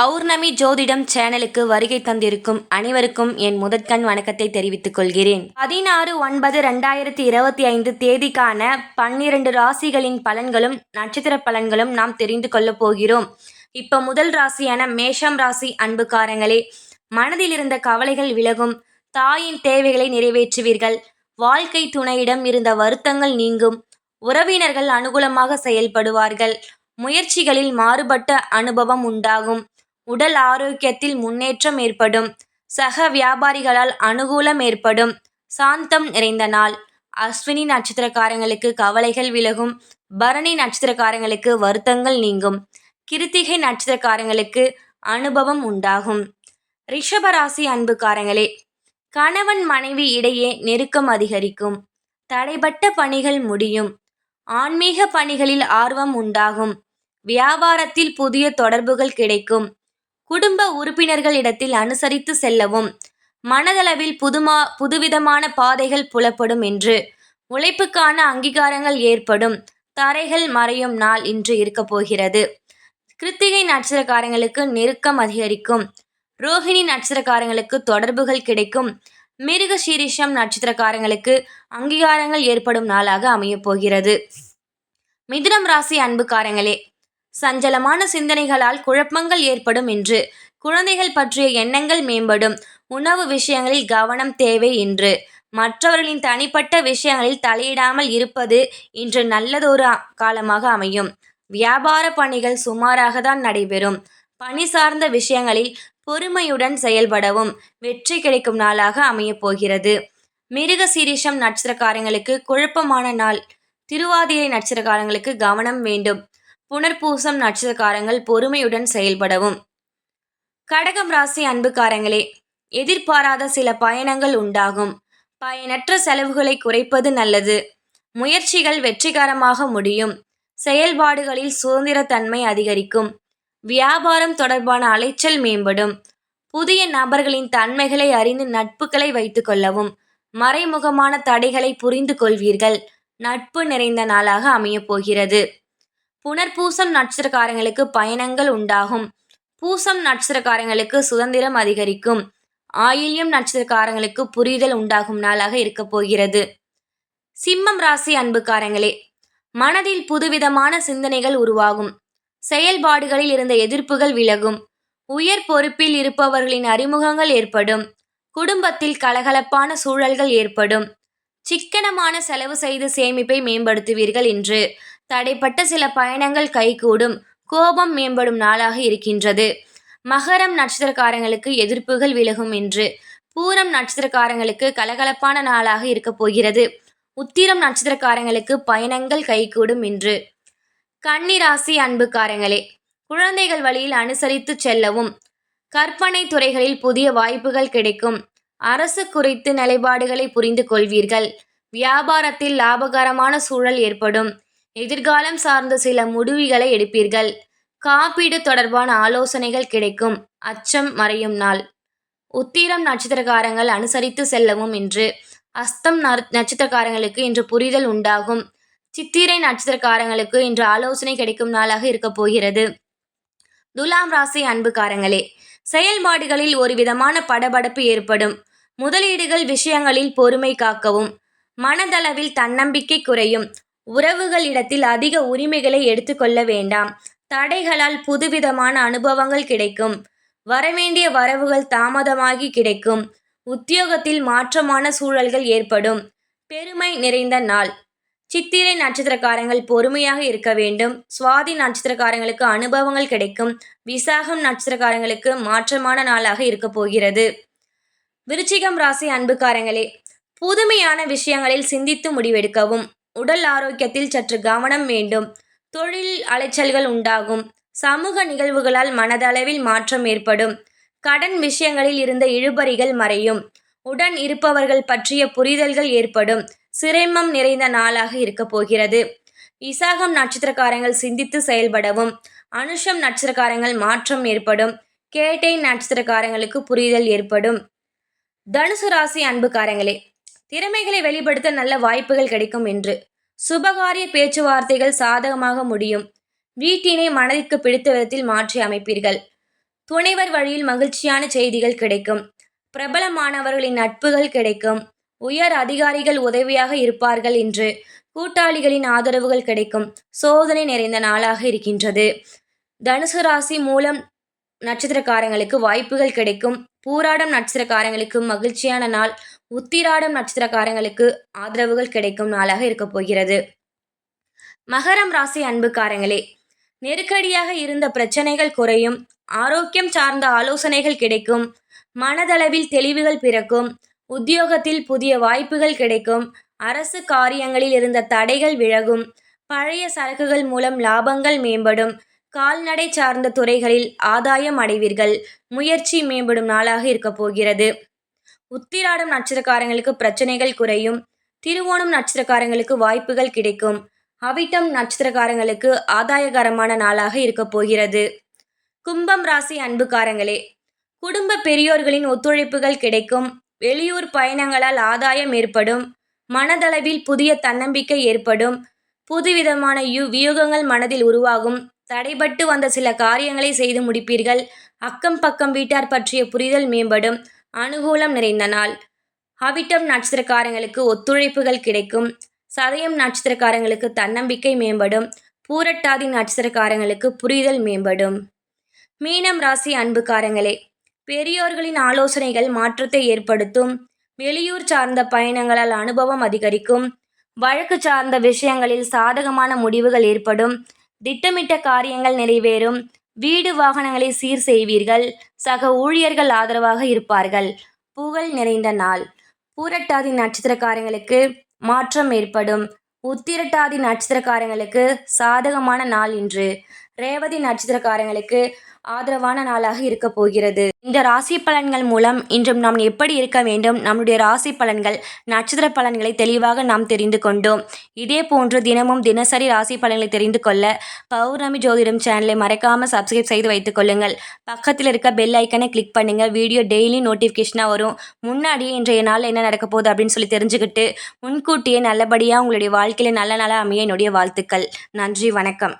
பௌர்ணமி ஜோதிடம் சேனலுக்கு வருகை தந்திருக்கும் அனைவருக்கும் என் முதற்கண் வணக்கத்தை தெரிவித்துக் கொள்கிறேன். பதினாறு ஒன்பது ரெண்டாயிரத்தி இருபத்தி ஐந்து தேதிக்கான பன்னிரண்டு ராசிகளின் பலன்களும் நட்சத்திர பலன்களும் நாம் தெரிந்து கொள்ளப் போகிறோம். இப்போ முதல் ராசியான மேஷம் ராசி அன்புக்காரங்களே மனதில் இருந்த கவலைகள் விலகும். தாயின் தேவைகளை நிறைவேற்றுவீர்கள். வாழ்க்கை துணையிடம் இருந்த வருத்தங்கள் நீங்கும். உறவினர்கள் அனுகூலமாக செயல்படுவார்கள். முயற்சிகளில் மாறுபட்ட அனுபவம் உண்டாகும். உடல் ஆரோக்கியத்தில் முன்னேற்றம் ஏற்படும். சக வியாபாரிகளால் அனுகூலம் ஏற்படும். சாந்தம் நிறைந்த நாள். அஸ்வினி நட்சத்திரக்காரங்களுக்கு கவலைகள் விலகும். பரணி நட்சத்திரக்காரங்களுக்கு வருத்தங்கள் நீங்கும். கிருத்திகை நட்சத்திரக்காரங்களுக்கு அனுபவம் உண்டாகும். ரிஷபராசி அன்புக்காரங்களே கணவன் மனைவி இடையே நெருக்கம் அதிகரிக்கும். தடைபட்ட பணிகள் முடியும். ஆன்மீக பணிகளில் ஆர்வம் உண்டாகும். வியாபாரத்தில் புதிய தொடர்புகள் கிடைக்கும். குடும்ப உறுப்பினர்களிடத்தில் அனுசரித்து செல்லவும். மனதளவில் புதுமா புதுவிதமான பாதைகள் புலப்படும் என்று உழைப்புக்கான அங்கீகாரங்கள் ஏற்படும். தரைகள் மறையும் நாள் இன்று இருக்கப் போகிறது. கிருத்திகை நட்சத்திரக்காரங்களுக்கு நெருக்கம் அதிகரிக்கும். ரோஹிணி நட்சத்திரக்காரங்களுக்கு தொடர்புகள் கிடைக்கும். மிருக சீரிஷம் நட்சத்திரக்காரங்களுக்கு அங்கீகாரங்கள் ஏற்படும் நாளாக அமையப் போகிறது. மிதுனம் ராசி அன்புக்காரங்களே சஞ்சலமான சிந்தனைகளால் குழப்பங்கள் ஏற்படும் என்று குழந்தைகள் பற்றிய எண்ணங்கள் மேம்படும். உணவு விஷயங்களில் கவனம் தேவை என்று மற்றவர்களின் தனிப்பட்ட விஷயங்களில் தலையிடாமல் இருப்பது இன்று நல்லதொரு காலமாக அமையும். வியாபார பணிகள் சுமாராக தான் நடைபெறும். பணி சார்ந்த விஷயங்களில் பொறுமையுடன் செயல்படவும் வெற்றி கிடைக்கும் நாளாக அமையப் போகிறது. மிருக சீரிஷம் நட்சத்திரக்காரங்களுக்கு குழப்பமான நாள். திருவாதிரை நட்சத்திரக்காரங்களுக்கு கவனம் வேண்டும். புனர்பூசம் நட்சத்திரக்காரங்கள் பொறுமையுடன் செயல்படவும். கடகம் ராசி அன்புக்காரங்களே எதிர்பாராத சில பயணங்கள் உண்டாகும். பயனற்ற செலவுகளை குறைப்பது நல்லது. முயற்சிகள் வெற்றிகரமாக முடியும். செயல்பாடுகளில் சுதந்திரத்தன்மை அதிகரிக்கும். வியாபாரம் தொடர்பான அலைச்சல் மேம்படும். புதிய நபர்களின் தன்மைகளை அறிந்து நட்புகளை வைத்துக் கொள்ளவும் மறைமுகமான தடைகளை புரிந்து கொள்வீர்கள். நட்பு நிறைந்த நாளாக அமையப் போகிறது. புனர்பூசம் நட்சத்திரக்காரங்களுக்கு பயணங்கள் உண்டாகும். பூசம் நட்சத்திரக்காரங்களுக்கு சுதந்திரம் அதிகரிக்கும். ஆயில்யம் நட்சத்திரக்காரங்களுக்கு புரிதல் உண்டாகும் நாளாக இருக்கப் போகிறது. சிம்மம் ராசி அன்புக்காரங்களே மனதில் புதுவிதமான சிந்தனைகள் உருவாகும். செயல்பாடுகளில் இருந்த எதிர்ப்புகள் விலகும். உயர் பொறுப்பில் இருப்பவர்களின் அறிமுகங்கள் ஏற்படும். குடும்பத்தில் கலகலப்பான சூழல்கள் ஏற்படும். சிக்கனமான செலவு செய்து சேமிப்பை மேம்படுத்துவீர்கள் என்று தடைப்பட்ட சில பயணங்கள் கைகூடும். கோபம் மேம்படும் நாளாக இருக்கின்றது. மகரம் நட்சத்திரக்காரங்களுக்கு எதிர்ப்புகள் விலகும் என்று. பூரம் நட்சத்திரக்காரங்களுக்கு கலகலப்பான நாளாக இருக்கப் போகிறது. உத்திரம் நட்சத்திரக்காரங்களுக்கு பயணங்கள் கைகூடும் என்று. கன்னிராசி அன்புக்காரங்களே குழந்தைகள் வழியில் அனுசரித்து செல்லவும். கற்பனை துறைகளில் புதிய வாய்ப்புகள் கிடைக்கும். அரசு குறித்து நிலைப்பாடுகளை புரிந்து கொள்வீர்கள் வியாபாரத்தில் லாபகரமான சூழல் ஏற்படும். எதிர்காலம் சார்ந்த சில முடிவுகளை எடுப்பீர்கள். காப்பீடு தொடர்பான ஆலோசனைகள் கிடைக்கும். அச்சம் மறையும் நாள். உத்திரம் நட்சத்திரக்காரங்கள் அனுசரித்து செல்லவும் இன்று. அஸ்தம் நட்சத்திரக்காரங்களுக்கு இன்று புரிதல் உண்டாகும். சித்திரை நட்சத்திரக்காரங்களுக்கு இன்று ஆலோசனை கிடைக்கும் நாளாக இருக்கப் போகிறது. துலாம் ராசி அன்புக்காரங்களே செயல்பாடுகளில் ஒரு விதமான படபடப்பு ஏற்படும். முதலீடுகள் விஷயங்களில் பொறுமை காக்கவும். மனதளவில் தன்னம்பிக்கை குறையும். உறவுகளிடத்தில் அதிக உரிமைகளை எடுத்துக்கொள்ள வேண்டாம். தடைகளால் புதுவிதமான அனுபவங்கள் கிடைக்கும். வரவேண்டிய வரவுகள் தாமதமாகி கிடைக்கும். உத்தியோகத்தில் மாற்றமான சூழல்கள் ஏற்படும். பெருமை நிறைந்த நாள். சித்திரை நட்சத்திரக்காரங்கள் பொறுமையாக இருக்க வேண்டும். சுவாதி நட்சத்திரக்காரங்களுக்கு அனுபவங்கள் கிடைக்கும். விசாகம் நட்சத்திரக்காரங்களுக்கு மாற்றமான நாளாக இருக்க போகிறது. விருச்சிகம் ராசி அன்புக்காரங்களே புதுமையான விஷயங்களில் சிந்தித்து முடிவெடுக்கவும். உடல் ஆரோக்கியத்தில் சற்று கவனம் வேண்டும். தொழில் அலைச்சல்கள் உண்டாகும். சமூக நிகழ்வுகளால் மனதளவில் மாற்றம் ஏற்படும். கடன் விஷயங்களில் இருந்த இழுபறிகள் மறையும். உடன் இருப்பவர்கள் பற்றிய புரிதல்கள் ஏற்படும். சிரமம் நிறைந்த நாளாக இருக்கப் போகிறது. விசாகம் நட்சத்திரக்காரங்கள் சிந்தித்து செயல்படவும். அனுஷம் நட்சத்திரக்காரங்கள் மாற்றம் ஏற்படும். கேட்டை நட்சத்திரக்காரங்களுக்கு புரிதல் ஏற்படும். தனுசு ராசி அன்புக்காரங்களே திறமைகளை வெளிப்படுத்த நல்ல வாய்ப்புகள் கிடைக்கும் என்று. சுபகாரிய பேச்சுவார்த்தைகள் சாதகமாக முடியும். வீட்டினை மனதிற்கு பிடித்த விதத்தில் மாற்றி அமைப்பீர்கள். துணைவர் வழியில் மகிழ்ச்சியான செய்திகள் கிடைக்கும். பிரபலமானவர்களின் நட்புகள் கிடைக்கும். உயர் அதிகாரிகள் உதவியாக இருப்பார்கள் என்று கூட்டாளிகளின் ஆதரவுகள் கிடைக்கும். சோதனை நிறைந்த நாளாக இருக்கின்றது. தனுசு ராசி மூலம் நட்சத்திரக்காரங்களுக்கு வாய்ப்புகள் கிடைக்கும். பூராடம் நட்சத்திரக்காரங்களுக்கு மகிழ்ச்சியான நாள். உத்திராடம் நட்சத்திரக்காரங்களுக்கு ஆதரவுகள் கிடைக்கும் நாளாக இருக்க போகிறது. மகரம் ராசி அன்புக்காரங்களே நெருக்கடியாக இருந்த பிரச்சனைகள் குறையும் ஆரோக்கியம் சார்ந்த ஆலோசனைகள் கிடைக்கும் மனதளவில் தெளிவுகள் பிறக்கும் உத்தியோகத்தில் புதிய வாய்ப்புகள் கிடைக்கும் அரசு காரியங்களில் இருந்த தடைகள் விலகும் பழைய சரக்குகள் மூலம் லாபங்கள் மேம்படும் கால்நடை சார்ந்த துறைகளில் ஆதாயம் அடைவீர்கள் முயற்சி மேம்படும் நாளாக இருக்கப் போகிறது. உத்திராடம் நட்சத்திரக்காரங்களுக்கு பிரச்சனைகள் குறையும். திருவோணம் நட்சத்திரக்காரங்களுக்கு வாய்ப்புகள் கிடைக்கும். அவிட்டம் நட்சத்திரக்காரங்களுக்கு ஆதாயகரமான நாளாக இருக்க போகிறது. கும்பம் ராசி அன்புக்காரங்களே குடும்ப பெரியோர்களின் ஒத்துழைப்புகள் கிடைக்கும். வெளியூர் பயணங்களால் ஆதாயம் ஏற்படும். மனதளவில் புதிய தன்னம்பிக்கை ஏற்படும். புதுவிதமான யு வியூகங்கள் மனதில் உருவாகும். தடைபட்டு வந்த சில காரியங்களை செய்து முடிப்பீர்கள். அக்கம் பக்கம் வீட்டார் பற்றிய புரிதல் மேம்படும். அனுகூலம் நிறைந்த நாள். அவிட்டம் நட்சத்திரக்காரங்களுக்கு ஒத்துழைப்புகள் கிடைக்கும். சதயம் நட்சத்திரக்காரங்களுக்கு தன்னம்பிக்கை மேம்படும். பூரட்டாதி நட்சத்திரக்காரங்களுக்கு புரிதல் மேம்படும். மீனம் ராசி அன்புக்காரங்களே பெரியோர்களின் ஆலோசனைகள் மாற்றத்தை ஏற்படுத்தும். வெளியூர் சார்ந்த பயணங்களால் அனுபவம் அதிகரிக்கும். வழக்கு சார்ந்த விஷயங்களில் சாதகமான முடிவுகள் ஏற்படும். திட்டமிட்ட காரியங்கள் நிறைவேறும். வீடு வாகனங்களை சீர் செய்வீர்கள். சக ஊழியர்கள் ஆதரவாக இருப்பார்கள். புகழ் நிறைந்த நாள். பூரட்டாதி நட்சத்திரக்காரங்களுக்கு மாற்றம் ஏற்படும். உத்திரட்டாதி நட்சத்திரக்காரங்களுக்கு சாதகமான நாள் இன்று. ரேவதி நட்சத்திரக்காரங்களுக்கு ஆதரவான நாளாக இருக்க போகிறது. இந்த ராசி பலன்கள் மூலம் இன்றும் நாம் எப்படி இருக்க வேண்டும்? நம்முடைய ராசி பலன்கள் நட்சத்திர பலன்களை தெளிவாக நாம் தெரிந்து கொண்டோம். இதே போன்று தினமும் தினசரி ராசி பலன்களை தெரிந்து கொள்ள பௌர்ணமி ஜோதிடம் சேனலை மறக்காமல் சப்ஸ்கிரைப் செய்து வைத்துக் கொள்ளுங்கள். பக்கத்தில் இருக்க பெல் ஐக்கனை கிளிக் பண்ணுங்கள் வீடியோ டெய்லி நோட்டிஃபிகேஷனாக வரும். முன்னாடியே இன்றைய நாள் என்ன நடக்க போகுது அப்படின்னு சொல்லி தெரிஞ்சுக்கிட்டு முன்கூட்டியே நல்லபடியாக உங்களுடைய வாழ்க்கையில் நல்ல நாளாக அமைய என்னுடைய வாழ்த்துக்கள். நன்றி வணக்கம்.